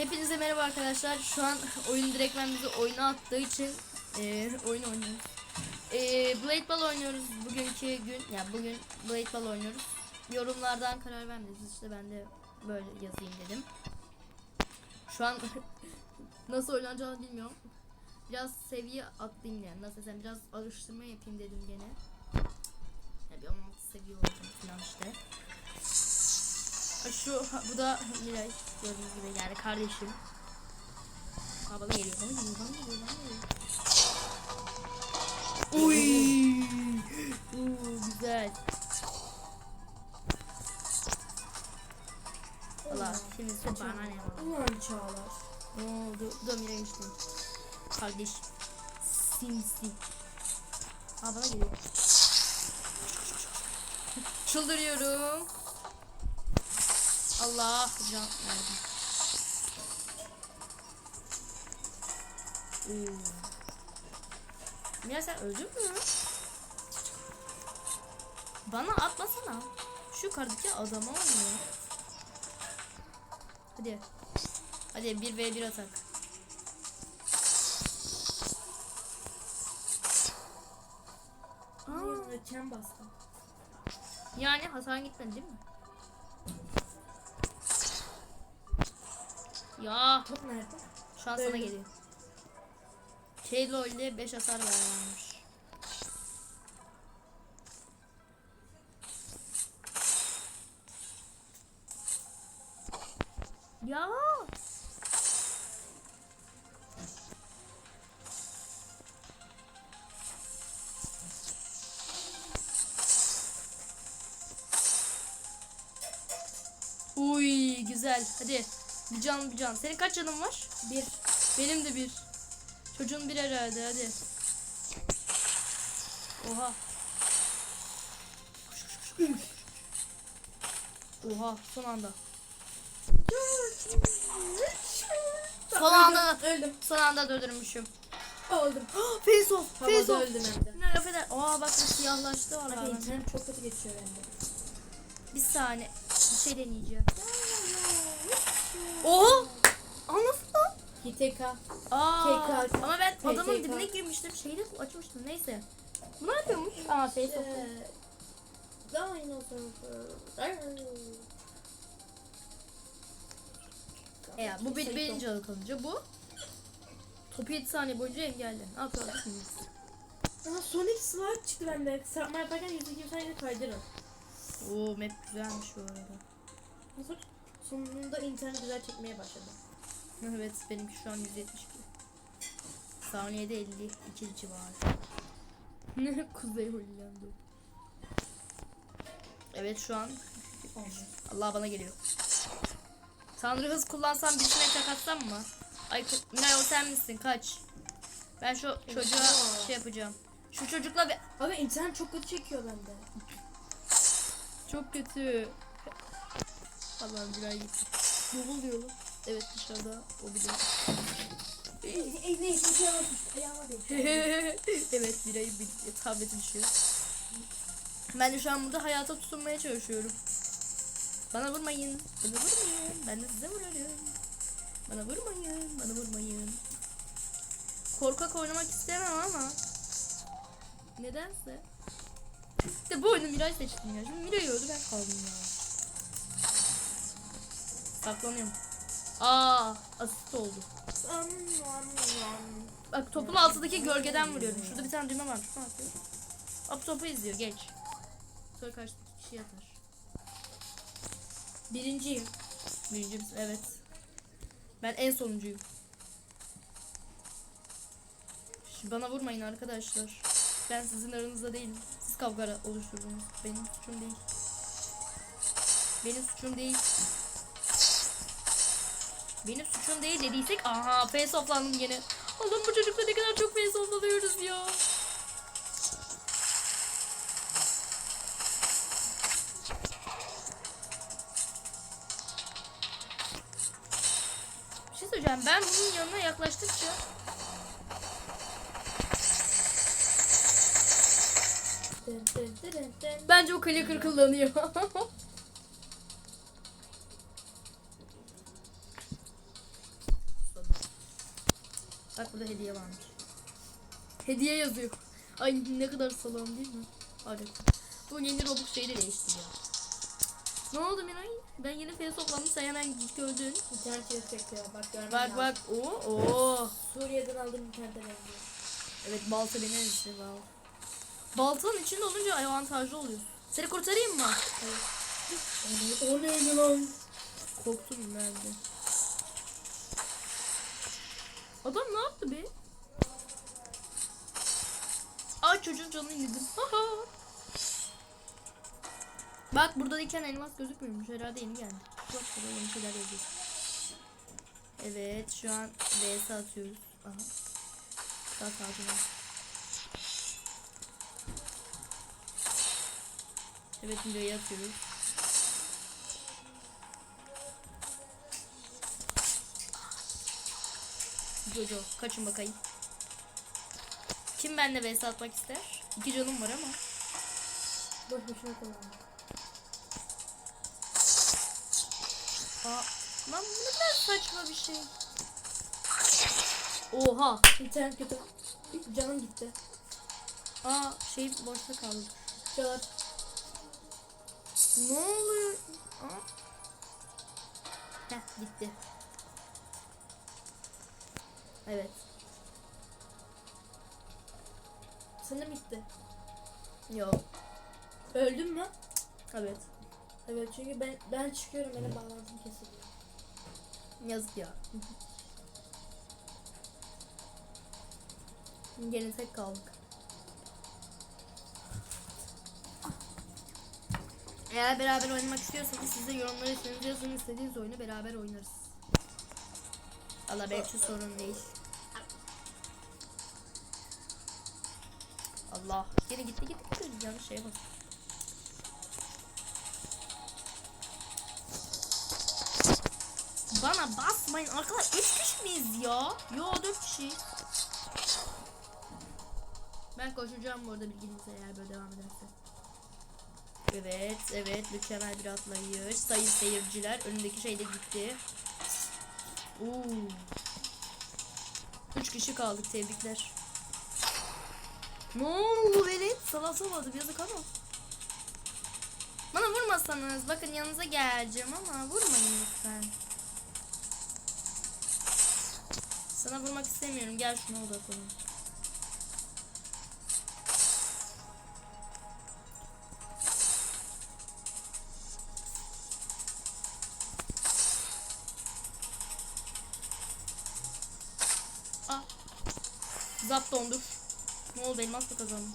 Hepinize merhaba arkadaşlar. Şu an oyun direktmen bizi oyuna attığı için e, oyun oynuyoruz. E, Blade Ball oynuyoruz bugünkü gün. Ya bugün Blade Ball oynuyoruz. Yorumlardan karar vermediniz. İşte ben de böyle yazayım dedim. Şu an nasıl oynanacağını bilmiyorum. Biraz seviye atlayayım yani. Nasıl desem biraz alıştırma yapayım dedim gene. Ya bir 16 seviye olacağım falan işte. Şu bu da Miray gördüğünüz gibi yani kardeşim. Aa bana geliyor geliyor bana geliyor bana geliyor. Uy. Uuu güzel. Allah şimdi ise bana ne var? Ulan Çağlar. Ne oldu? Bu da Miray işte. Kardeş. Sinsi. Aa bana geliyor. Çıldırıyorum. Allah can verdim. Oo. Mira sen öldün mü? Bana atmasana. Şu kardıki adama oynuyor. Hadi. Hadi 1 v 1 atak. Aa. Ken bastım. Yani hasar gitmedi değil mi? Ya Top nerede? şu an sana Öyle. geliyor. Kaylo ile 5 hasar vermiş. Ya. Uy güzel. Hadi. Bir can bir can. Senin kaç canın var? Bir. Benim de bir. Çocuğun bir herhalde hadi. Oha. Oha son anda. Son anda Öldüm. son anda döndürmüşüm. Öldüm. Face off. Face off. öldüm hem de. Ne laf eder? Aa bak siyahlaştı valla. İnternet çok kötü geçiyor bende. Bir saniye. Bir şey deneyeceğim. Oha. Anlasın lan. HTK. Aa, TK. ama ben adamın dibine girmiştim. Şeyi de açmıştım. Neyse. Bu ne yapıyormuş? Aa face off. Ee, Dinosaur. E ya bu bir, birinci alı kalınca bu. Topu 7 saniye boyunca engelli. Ne yapıyoruz? Aa Sonic Slide çıktı bende. Sarma yaparken 102 saniye kaydırın. Oo map güzelmiş bu arada. Nasıl? Sonunda internet güzel çekmeye başladı. Evet benimki şu an 172. Saniyede 52 civarı. Kuzey Hollanda. Evet şu an Allah bana geliyor. Tanrı hız kullansam birisine tek atsam mı? Ay Miray o sen misin? Kaç. Ben şu çocuğa şey yapacağım. Şu çocukla bir... Abi internet çok kötü çekiyor bende. Çok kötü. Allah'ım Miray gitti. Ne oluyor lan? Evet dışarıda o bilir. Ey neyse bir şey yapmış. Ayağıma evet Miray'ın bir tableti düşüyor. Ben de şu an burada hayata tutunmaya çalışıyorum. Bana vurmayın. Bana vurmayın. Ben de size vurarım. Bana vurmayın. Bana vurmayın. Korkak oynamak istemem ama. Nedense. İşte bu oyunu Miray seçtim ya. Şimdi Miray öldü ben kaldım ya. Saklanıyorum. Aa, asist oldu. Bak topun altındaki gölgeden vuruyorum. Şurada bir tane düğme var. Ne yapıyor? Hop topu izliyor. Geç. Sonra karşıdaki kişi atar. Birinciyim. Birinci misin? Evet. Ben en sonuncuyum. Şu bana vurmayın arkadaşlar. Ben sizin aranızda değilim. Siz kavga oluşturdunuz. Benim suçum değil. Benim suçum değil. Benim suçum değil dediysek aha face offlandım gene. Allah'ım bu çocukla ne kadar çok face offlanıyoruz ya. Bir şey söyleyeceğim. Ben bunun yanına yaklaştıkça bence o clicker kullanıyor. Bak burada hediye varmış. Hediye yazıyor. Ay ne kadar salam değil mi? Hadi. Bu yeni Robux şeyi de değiştiriyor. Ne oldu Miray? Ben yeni feyz toplandım sen hemen git gördün. İnternet çekiyor. Bak görmen Bak lazım. bak. Oo, oo. Suriye'den aldığım internete benziyor. Evet balta benim işte wow. Baltanın içinde olunca avantajlı oluyor. Seni kurtarayım mı? O neydi lan? Korktum ben de. Adam ne yaptı be? Ay çocuğun canını yedim. Bak burada diken elmas gözükmüyormuş. Herhalde yeni geldi. Bak burada yeni şeyler yazıyor. Evet şu an VS atıyoruz. Aha. Sakin ol. Evet videoyu atıyoruz. Jojo kaçın bakayım. Kim benimle vs atmak ister? İki canım var ama. Boş boşuna kullandım. Aa, lan bu ne kadar saçma bir şey. Oha. İnternet kötü. Canım gitti. Aa şey boşta kaldı. Çalar. Ne oluyor? Aa. Heh gitti. Evet. Sanırım gitti. Yok. Öldün mü? Evet. Evet çünkü ben ben çıkıyorum benim bağlantım kesiliyor. Yazık ya. Gene tek kaldık. Eğer beraber oynamak istiyorsanız siz de yorumlara yazın istediğiniz oyunu beraber oynarız. Allah belki sorun değil. Allah. Gene gitti gitti gitti. Yanlış şeye bak. Bana basmayın arkadaşlar 3 kişi miyiz ya? Yo 4 kişi. Ben koşacağım bu arada bilginize eğer böyle devam ederse. Evet evet mükemmel bir atlayış. Sayın seyirciler önündeki şey de gitti. Oo. 3 kişi kaldık tebrikler. Ne oldu velet? Salasamadım yazık ama. Bana vurmasanız bakın yanınıza geleceğim ama vurmayın lütfen. Sana vurmak istemiyorum. Gel şuna odaklanalım. Zap dondur. Ne oldu elmas mı kazandım?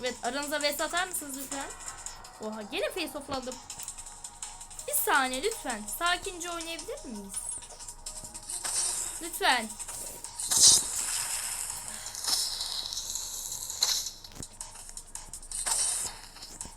Evet aranıza vs atar mısınız lütfen? Oha gene face offlandım. Bir saniye lütfen. Sakince oynayabilir miyiz? Lütfen.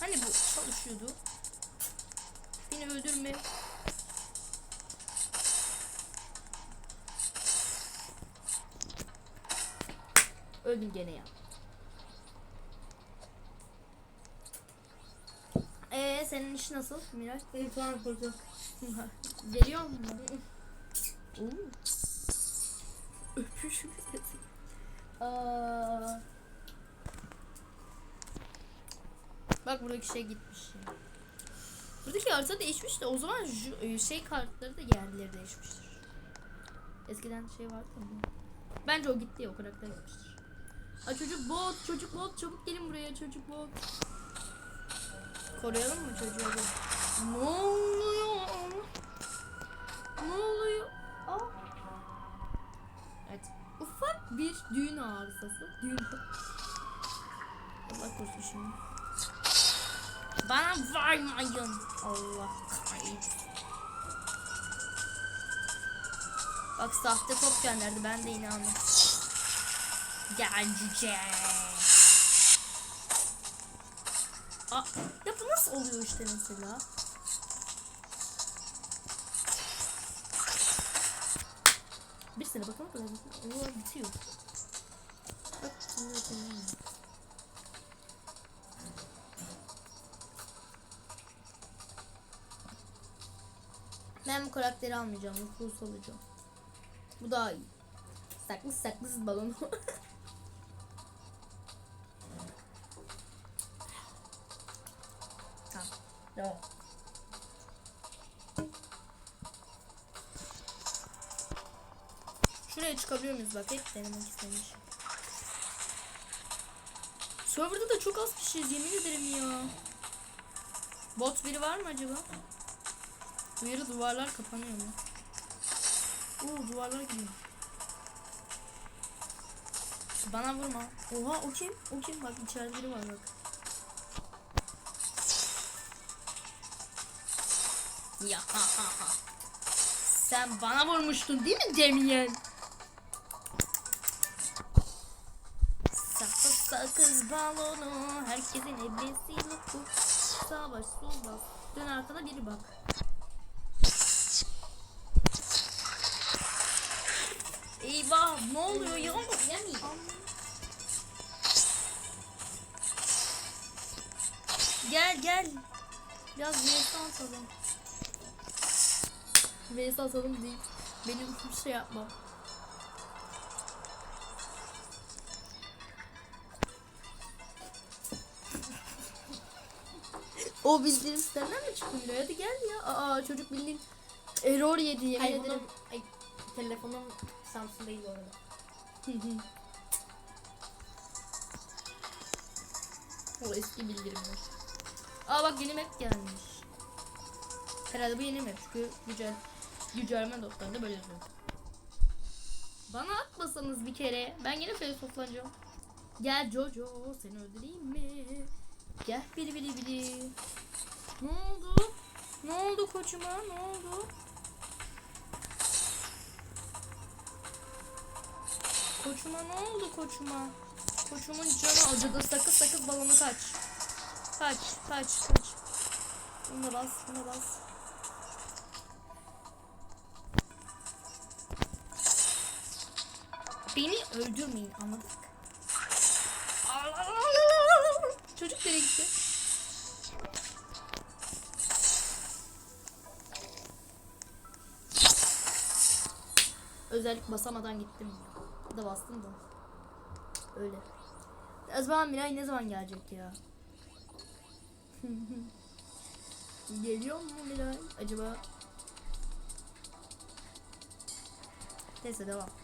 Hani bu çalışıyordu? Beni öldürme. Öldüm gene ya. Ee senin iş nasıl Miray? Benim falan kurdu. Geliyor mu? Oo. Öpüşme sesi. Aa. Bak buradaki şey gitmiş ya. Buradaki harita değişmiş de o zaman e, şey kartları da yerleri değişmiştir. Eskiden şey vardı mı? Bence o gitti ya o karakter gitmiştir. Aa çocuk bot, çocuk bot, çabuk gelin buraya çocuk bot. Koruyalım mı çocuğu? Ne oluyor? Ne oluyor? Aa. Evet. Ufak bir düğün arızası. Düğün. Allah korusun şimdi. Bana varmayın. Allah kahretsin. Bak sahte top gönderdi. Ben de inandım. Gel cüce. Aa, ya bu nasıl oluyor işte mesela? Bir sene bakalım da o bitiyor. Bak şimdi bakayım. Ben bu karakteri almayacağım. Nüfus alacağım. Bu daha iyi. Saklı saklı balon. Devam. Şuraya çıkabiliyor muyuz bak hep denemek istemiş. Serverda da çok az kişiyiz yemin ederim ya. Bot biri var mı acaba? Uyarı duvarlar kapanıyor mu? Oo duvarlar gidiyor. Bana vurma. Oha o kim? O kim? Bak içeride biri var bak. Ya ha ha ha. Sen bana vurmuştun değil mi Demiyen? Sakız sakız balonu herkesin ebesi loku Savaş sol bas Dön arkada biri bak Eyvah ne oluyor ya? Gel gel Biraz VS atalım VS atalım deyip benim bir şey yapmam O bildirim sitenden mi çıkıyor? Hadi gel ya. Aa çocuk bildiğin error yedi yemin Hayır ederim. bunun ay, telefonum Samsung değil bu arada. Hı hı. o eski bildirimler. Aa bak yeni map gelmiş. Herhalde bu yeni map çünkü güncel, güncelleme notlarında böyle yazıyor. Bana atmasanız bir kere. Ben yine böyle toplanacağım. Gel Jojo seni öldüreyim mi? Gel biri biri biri. Ne oldu? Ne oldu koçuma? Ne oldu? Koçuma ne oldu koçuma? Koçumun canı acıdı. Sakız sakız balonu kaç. Kaç kaç kaç. Buna bas buna bas. Öldürmeyin anladık. Çocuk nereye gitti? Özellik basamadan gittim da bastım da. Öyle. Acaba Miray ne zaman gelecek ya? Geliyor mu Miray? Acaba? Neyse devam.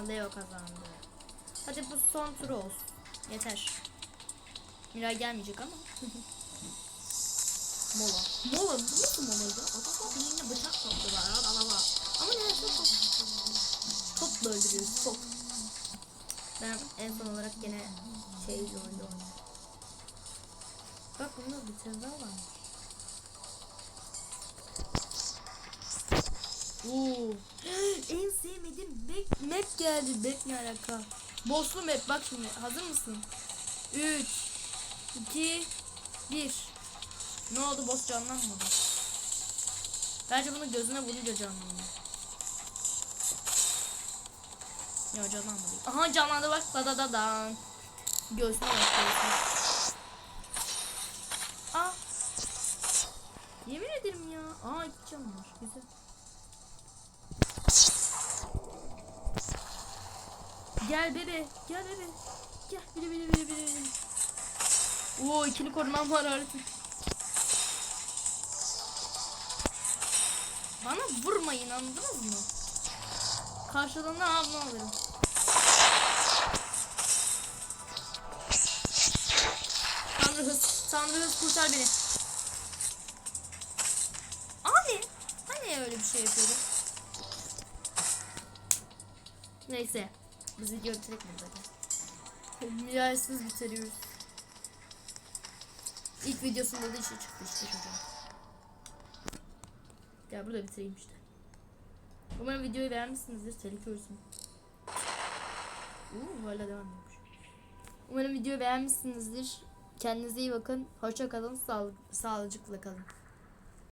Ha Leo kazandı. Hadi bu son tur olsun. Yeter. Miray gelmeyecek ama. Mola. Mola bu nasıl molaydı? Adamlar birbirine bıçak soktular adama. Ama neyse top. Topla öldürüyoruz top. Ben en son olarak gene şey oyunda oynuyorum. Bak bunda bir tane Oo. en sevmediğim back, map geldi. Back ne alaka? Bosslu map bak şimdi. Hazır mısın? 3 2 1 Ne oldu boss canlanmadı. Bence bunu gözüne vurunca canlanıyor. Ya canlanmadı. Aha canlandı bak da da da da. Göğsüne bak. Aa. Yemin ederim ya. Aa iki can var. Güzel. Gel bebe. Gel bebe. Gel biri biri biri biri. Oo ikili korumam var artık. Bana vurmayın anladınız mı? Karşıdan ne abla alırım. Tanrı hız, Tanrı hız kurtar beni. Abi, hani öyle bir şey yapıyordum? Neyse, biz video bitirek mi zaten? Milaysız bitiriyoruz. İlk videosunda da işe çıktı işte çocuğun. Ya burada bitireyim işte. Umarım videoyu beğenmişsinizdir. Tehlike olsun. Uuu hala devam ediyormuş. Umarım videoyu beğenmişsinizdir. Kendinize iyi bakın. Hoşça kalın. Sağlık, sağlıcakla kalın.